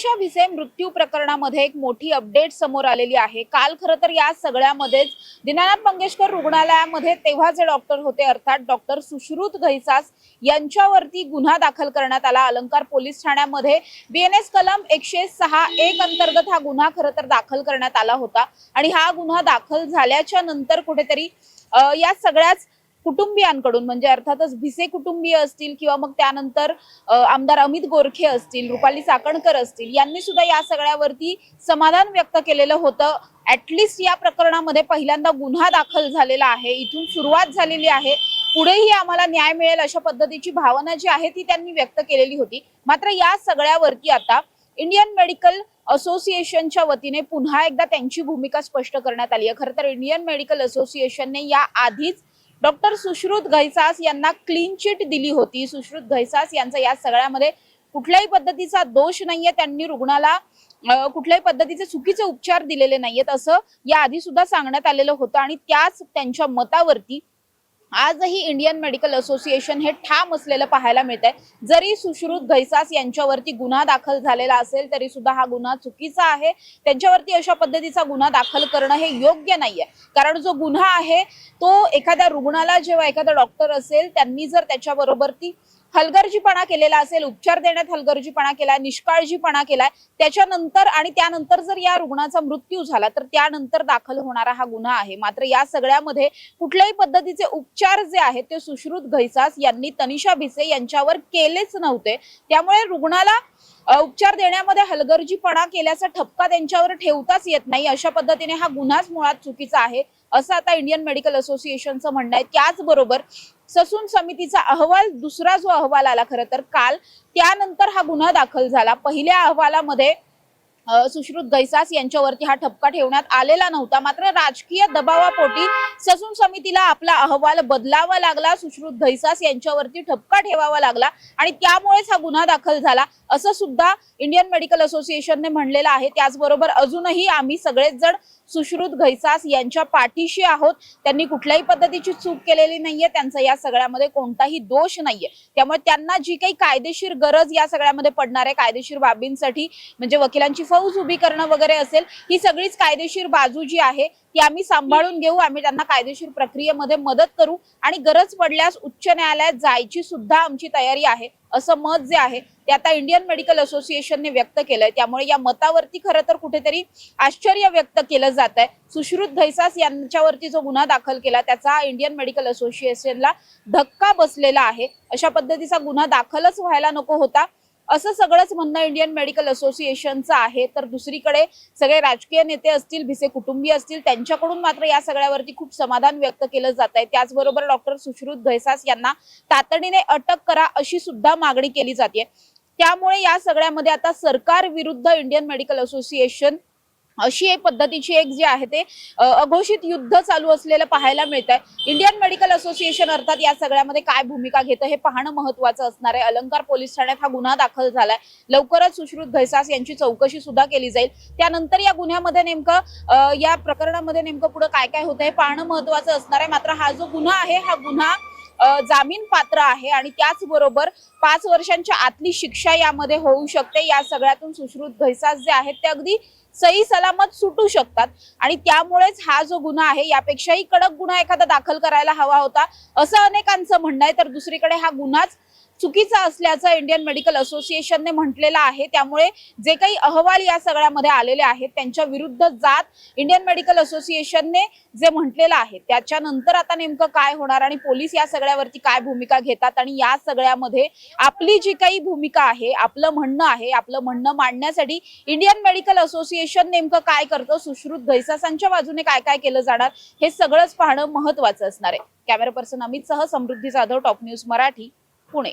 मनीषा भिसे मृत्यू प्रकरणामध्ये एक मोठी अपडेट समोर आलेली आहे. काल खरं तर या सगळ्यामध्येच दीनानाथ मंगेशकर रुग्णालयामध्ये तेव्हा जे डॉक्टर होते अर्थात डॉक्टर सुश्रुत घैसास यांच्यावरती गुन्हा दाखल करण्यात आला. अलंकार पोलीस ठाण्यामध्ये बीएनएस कलम एकशे सहा एक अंतर्गत हा गुन्हा खरं तर दाखल करण्यात आला होता. आणि हा गुन्हा दाखल झाल्याच्यानंतर कुठेतरी या सगळ्याच कुटुंबियांकडून म्हणजे अर्थातच भिसे कुटुंबीय असतील किंवा मग त्यानंतर आमदार अमित गोरखे असतील रुपाली चाकणकर असतील यांनी सुद्धा या सगळ्यावरती समाधान व्यक्त केलेलं होतं. ऍटलिस्ट या प्रकरणामध्ये पहिल्यांदा गुन्हा दाखल झालेला आहे. इथून सुरुवात झालेली आहे. पुढेही आम्हाला न्याय मिळेल अशा पद्धतीची भावना जी आहे ती त्यांनी व्यक्त केलेली होती. मात्र या सगळ्यावरती आता इंडियन मेडिकल असोसिएशनच्या वतीने पुन्हा एकदा त्यांची भूमिका स्पष्ट करण्यात आली आहे. खरं तर इंडियन मेडिकल असोसिएशनने या आधीच डॉक्टर सुश्रुत घैसास यांना क्लीन चिट दिली होती. सुश्रुत घैसास यांचा या सगळ्यामध्ये कुठल्याही पद्धतीचा दोष नाहीये. त्यांनी रुग्णाला कुठल्याही पद्धतीचे चुकीचे उपचार दिलेले नाहीयेत. असं या आधी सुद्धा सांगण्यात आलेलं होतं आणि त्याच त्यांच्या मतावरती आजही इंडियन मेडिकल असोसिएशन हे ठाम असलेलं पाहायला मिळत आहे जरी सुश्रुत घैसास यांच्यावरती गुन्हा दाखल झालेला असेल तरी सुद्धा हा गुन्हा चुकीचा आहे. त्यांच्यावरती अशा पद्धतीचा गुन्हा दाखल करणं हे योग्य नाहीये. कारण जो गुन्हा आहे तो एखाद्या रुग्णाला जेव्हा एखादा डॉक्टर असेल त्यांनी जर त्याच्याबरोबर ती हलगर्जीपणा केलेला असेल उपचार देण्यात हलगर्जीपणा केलाय निष्काळजीपणा केलाय त्याच्यानंतर आणि त्यानंतर जर या रुग्णाचा मृत्यू झाला तर त्यानंतर दाखल होणारा हा गुन्हा आहे. मात्र या सगळ्यामध्ये कुठल्याही पद्धतीचे उपचार जे आहेत ते सुश्रुत घैसास यांनी तनिषा भिसे यांच्यावर केलेच नव्हते. त्यामुळे रुग्णाला उपचार देण्यामध्ये हलगर्जीपणा केल्याचा ठपका त्यांच्यावर ठेवताच येत नाही. अशा पद्धतीने हा गुन्हाच मुळात चुकीचा आहे. असं आता इंडियन मेडिकल असोसिएशनचं म्हणणं आहे. त्याचबरोबर ससून समितीचा अहवाल दुसरा जो अहवाल आला खरं तर काल त्यानंतर हा गुन्हा दाखल झाला. पहिल्या अहवालामध्ये सुश्रुत गैसास यांच्यावरती हा ठपका ठेवण्यात आलेला नव्हता. मात्र राजकीय दबावापोटी ससून समितीला आपला अहवाल बदलावा लागला. सुश्रुत घैसास यांच्यावरती ठपका ठेवावा लागला आणि त्यामुळेच हा गुन्हा दाखल झाला. असं सुद्धा इंडियन मेडिकल असोसिएशनने म्हणलेलं आहे. त्याचबरोबर अजूनही आम्ही सगळेच जण सुश्रुत घैसास यांच्या पाठीशी आहोत. त्यांनी कुठल्याही पद्धतीची चूक केलेली नाहीये. त्यांचा या सगळ्यामध्ये कोणताही दोष नाहीये. त्यामुळे त्यांना जी काही कायदेशीर गरज या सगळ्यामध्ये पडणार आहे कायदेशीर बाबींसाठी म्हणजे वकिलांची फौज उभी करणं वगैरे असेल ही सगळीच कायदेशीर बाजू जी आहे ती आम्ही सांभाळून घेऊ आम्ही त्यांना कायदेशीर प्रक्रियेमध्ये मदत करू आणि गरज पडल्यास उच्च न्यायालयात जायची सुद्धा आमची तयारी आहे असं मत जे आहे ते आता इंडियन मेडिकल असोसिएशनने व्यक्त केलंय. त्यामुळे या मतावरती खरं तर कुठेतरी आश्चर्य व्यक्त केलं जात आहे सुश्रुत धैसास यांच्यावरती जो गुन्हा दाखल केला त्याचा इंडियन मेडिकल असोसिएशनला धक्का बसलेला आहे. अशा पद्धतीचा गुन्हा दाखलच व्हायला नको होता. असं सगळंच म्हणणं इंडियन मेडिकल असोसिएशनचं आहे. तर दुसरीकडे सगळे राजकीय नेते असतील भिसे कुटुंबीय असतील त्यांच्याकडून मात्र या सगळ्यावरती खूप समाधान व्यक्त केलं जात आहे. त्याचबरोबर डॉक्टर सुश्रुत घैसास यांना तातडीने अटक करा अशी सुद्धा मागणी केली जाते. त्यामुळे या सगळ्यामध्ये आता सरकार विरुद्ध इंडियन मेडिकल असोसिएशन अशी एक पद्धतीची एक जी आहे ते अघोषित युद्ध चालू असलेलं पाहायला मिळत आहे इंडियन मेडिकल असोसिएशन अर्थात या सगळ्यामध्ये काय भूमिका घेतं हे पाहणं महत्वाचं असणार आहे. अलंकार पोलीस ठाण्यात हा गुन्हा दाखल झालाय. लवकरच सुश्रुत घैसास यांची चौकशी सुद्धा केली जाईल. त्यानंतर या गुन्ह्यामध्ये नेमकं या प्रकरणामध्ये नेमकं पुढे काय काय होतं हे पाहणं महत्वाचं असणार आहे. मात्र हा जो गुन्हा आहे हा गुन्हा जामीन पात्र आहे आणि त्याचबरोबर पाच वर्षांच्या आतली शिक्षा यामध्ये होऊ शकते. या सगळ्यातून सुश्रुत घैसास जे आहेत ते अगदी सही सलामत सुटू शकतात. आणि त्यामुळेच हा जो गुन्हा आहे यापेक्षाही कडक गुन्हा एखादा दाखल करायला हवा होता असं अनेकांचं म्हणणं आहे. तर दुसरीकडे हा गुन्हाच चुकीचा असल्याचं इंडियन मेडिकल असोसिएशनने म्हटलेलं आहे. त्यामुळे जे काही अहवाल या सगळ्यामध्ये आलेले आहेत त्यांच्या विरुद्ध जात इंडियन मेडिकल असोसिएशनने जे म्हटलेलं आहे त्याच्यानंतर आता नेमकं काय होणार आणि पोलीस या सगळ्यावरती काय भूमिका घेतात आणि या सगळ्यामध्ये आपली जी काही भूमिका आहे आपलं म्हणणं आहे आपलं म्हणणं मांडण्यासाठी इंडियन मेडिकल असोसिएशन नेमकं काय करतं सुश्रुत घैसासांच्या बाजूने काय काय केलं जाणार हे सगळंच पाहणं महत्वाचं असणार आहे. कॅमेरा पर्सन अमित सह Samruddhi Jadhav top news Marathi Pune.